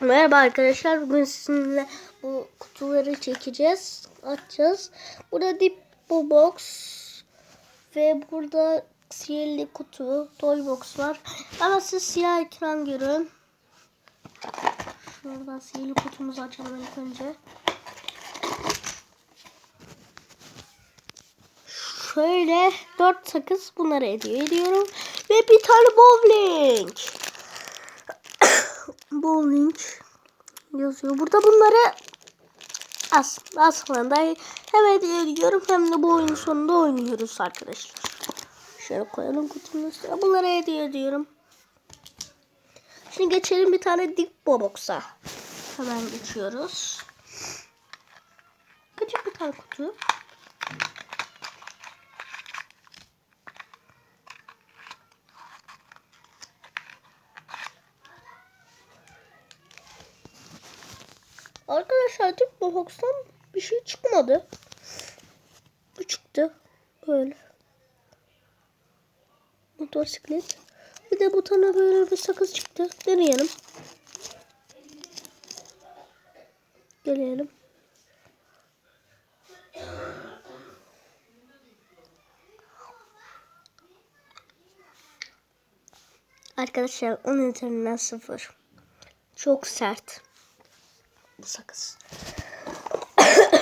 Merhaba arkadaşlar. Bugün sizinle bu kutuları çekeceğiz. Açacağız. Burada Dip bu box ve burada sihirli kutu, toy box var. Ama siz siyah ekran görün. Şuradan sihirli kutumuzu açalım ilk önce. Şöyle 4 sakız bunları hediye ediyorum. Ve bir tane bowling. Bowling yazıyor. Burada bunları as aslında hem hediye ediyorum hem de bu oyunun sonunda oynuyoruz arkadaşlar. Şöyle koyalım kutunun üstüne. Bunları hediye ediyorum. Şimdi geçelim bir tane dip box'a. Hemen geçiyoruz. Küçük bir tane kutu. Arkadaşlar dip box'tan bir şey çıkmadı. Bu çıktı. Böyle. Motosiklet. Bir de bu böyle bir sakız çıktı. Deneyelim. Deneyelim. Arkadaşlar onun üzerinden sıfır. Çok sert. Bu sakız.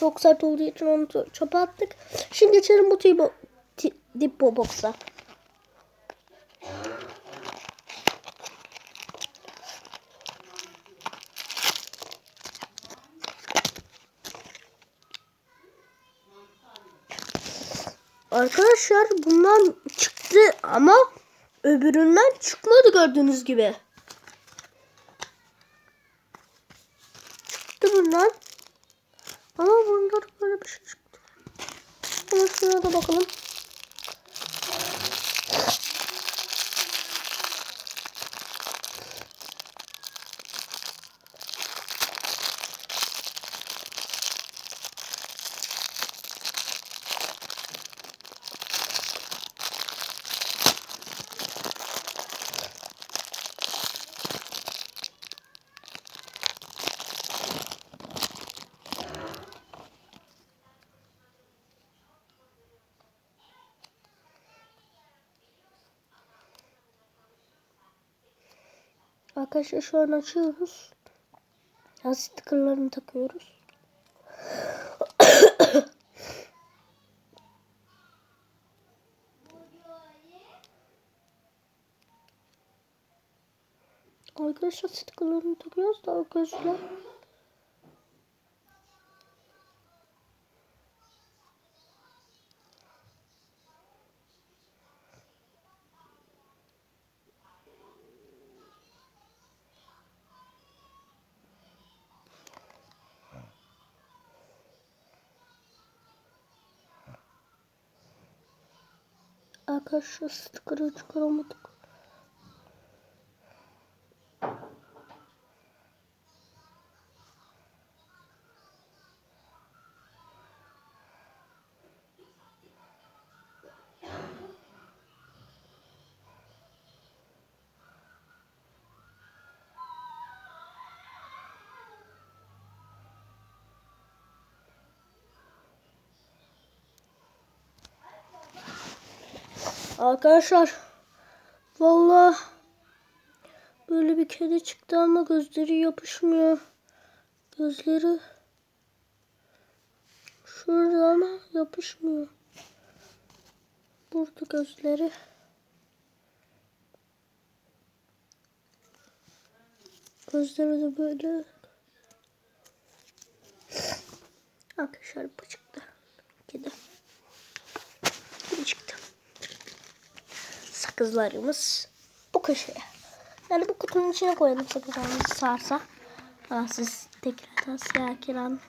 Çok sert olduğu için onu çöpe attık. Şimdi geçelim bu tibo, ti, Dippo Box'a. Arkadaşlar bundan çıktı ama öbüründen çıkmadı gördüğünüz gibi. Çıktı bundan. Ama bunda da böyle bir şey çıktı. Hemen şuna da bakalım. Arkadaşlar şu an açıyoruz. Ya stickerlarını takıyoruz. Arkadaşlar stickerlarını takıyoruz da arkadaşlar. така щось коротше, кромотка. Arkadaşlar vallahi böyle bir kedi çıktı ama gözleri yapışmıyor. Gözleri şurada ama yapışmıyor. Burada gözleri. Gözleri de böyle. Arkadaşlar bu çıktı. Kedi çıktı sakızlarımız bu köşeye. Yani bu kutunun içine koyalım sakızlarımızı sarsa. Aa, siz tekrardan siyah kiran.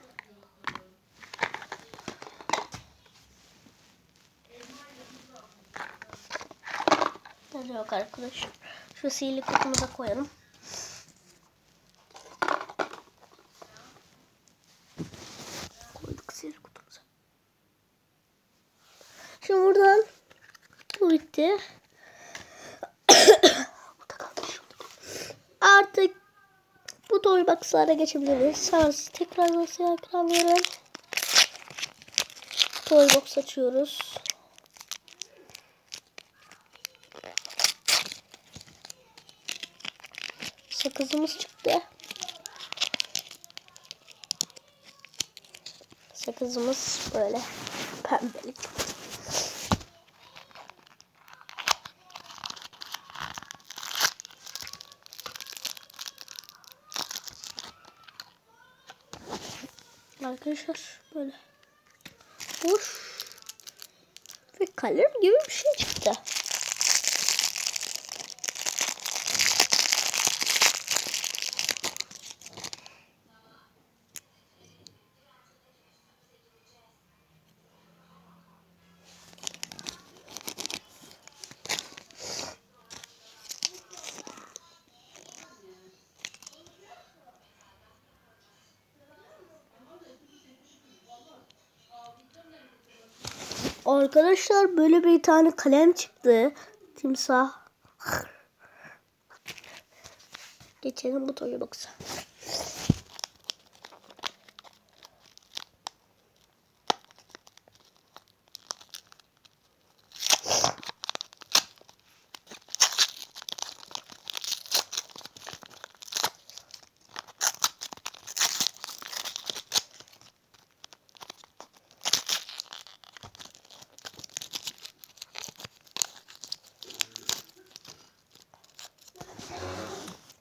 Yok arkadaşlar. Şu sihirli kutumuza koyalım. Koyduk sihirli kutumuza. Şimdi buradan bu bitti. Box'lara geçebiliriz. Sonra tekrar nasıl ekran verelim. Toy box açıyoruz. Sakızımız çıktı. Sakızımız böyle pembelik. Arkadaşlar. Böyle. Boş ve kalem gibi bir şey çıktı. Arkadaşlar böyle bir tane kalem çıktı. Timsah. Geçelim bu toy box'a.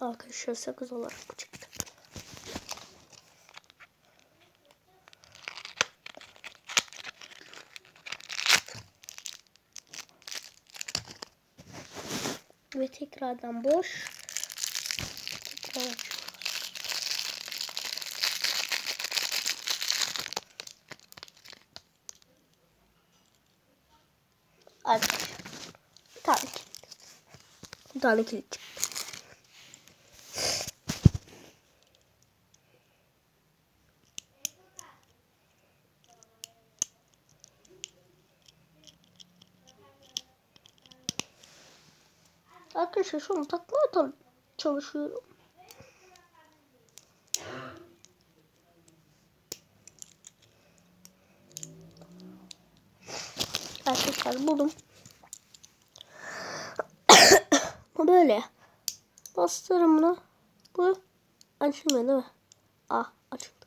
Arkadaşlar sakız olarak bu çıktı. Ve tekrardan boş. Tekrar açıyoruz. Arkadaşlar bir tane kilit. Bir tane kilit çıktı. Arkadaşlar şunu takmaya ta- çalışıyorum. Arkadaşlar buldum. Bu böyle. Bastırım bunu. Bu açılmıyor değil mi? Ah açıldı.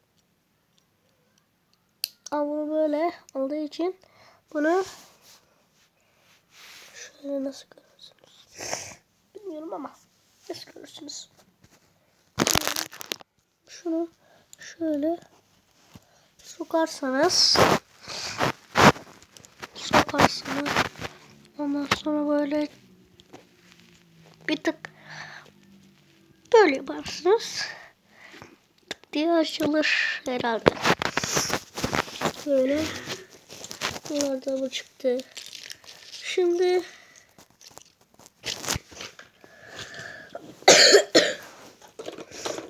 Ama böyle olduğu için bunu şöyle nasıl? Bilmiyorum ama nasıl görürsünüz? Şunu şöyle sokarsanız sokarsanız ondan sonra böyle bir tık böyle yaparsınız tık diye açılır herhalde. Böyle bunlardan bu çıktı. Şimdi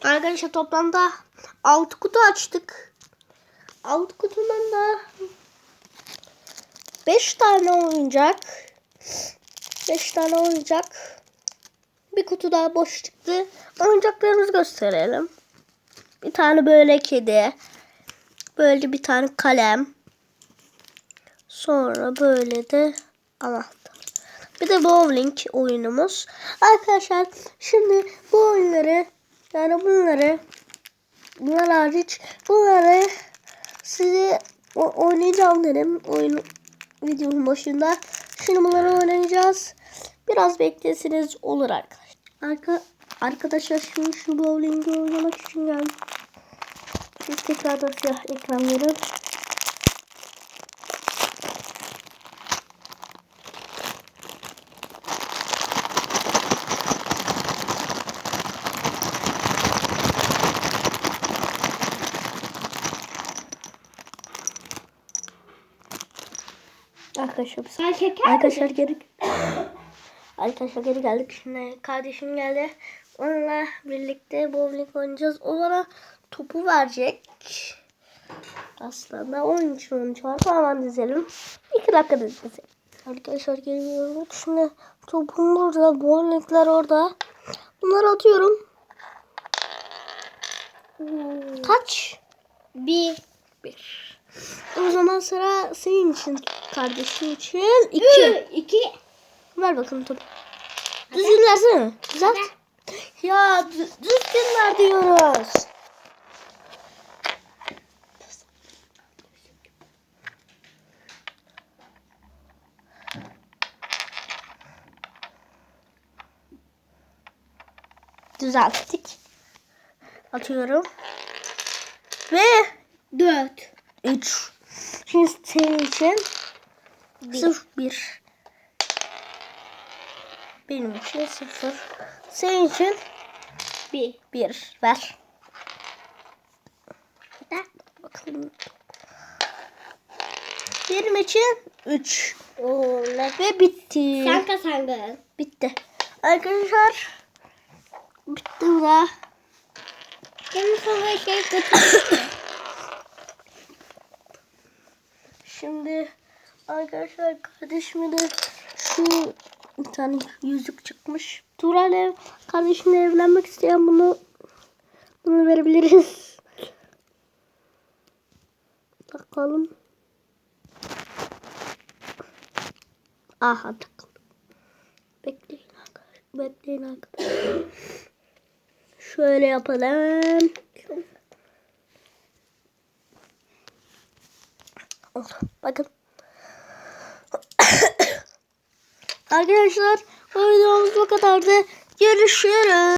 Arkadaşlar toplamda 6 kutu açtık. 6 kutundan da 5 tane oyuncak. 5 tane oyuncak. Bir kutu daha boş çıktı. Oyuncaklarımızı gösterelim. Bir tane böyle kedi. Böyle bir tane kalem. Sonra böyle de anahtar. Bir de bowling oyunumuz. Arkadaşlar şimdi bu oyunları yani bunları bunlar hariç bunları size oynayacağım dedim oyun videonun başında. Şimdi bunları oynayacağız. Biraz beklesiniz olur arkadaşlar. Arka, arkadaşlar şimdi şu bowling'i oynamak için geldim. Tekrar da siyah ekran. Arkadaşlar Arkadaşlar geri Arkadaşlar geri geldik. Şimdi kardeşim geldi. Onunla birlikte bowling oynayacağız. O bana topu verecek. Aslında onun için oynayacağız. Hemen dizelim. İki dakika dizelim. Arkadaşlar geliyorum. Şimdi topum burada. Bowlingler orada. Bunları atıyorum. Kaç? Bir. Bir. O zaman sıra senin için. Kardeşin için. iki. İki. İki. Ver bakalım topu. Düzgün versene. Düzelt. Ya dü- düzgün ver diyoruz. Düzelttik. Atıyorum. Ve Dört. 3. Şimdi senin için sırf 1. Benim için 0. Senin için Bir. 1. Ver. Da. Bakalım. Benim için 3. Oo, ne? Ve bitti. Sen kazandın. Bitti. Arkadaşlar. Bitti bu da. Benim sana şey götür. Şimdi arkadaşlar kardeşime de şu bir tane yüzük çıkmış. Tural ev kardeşimle evlenmek isteyen bunu bunu verebiliriz. Bakalım. Aha takıldı. Bekleyin arkadaşlar. Bekleyin arkadaşlar. Şöyle yapalım. Bakın. Arkadaşlar videomuz bu kadardı. Görüşürüz.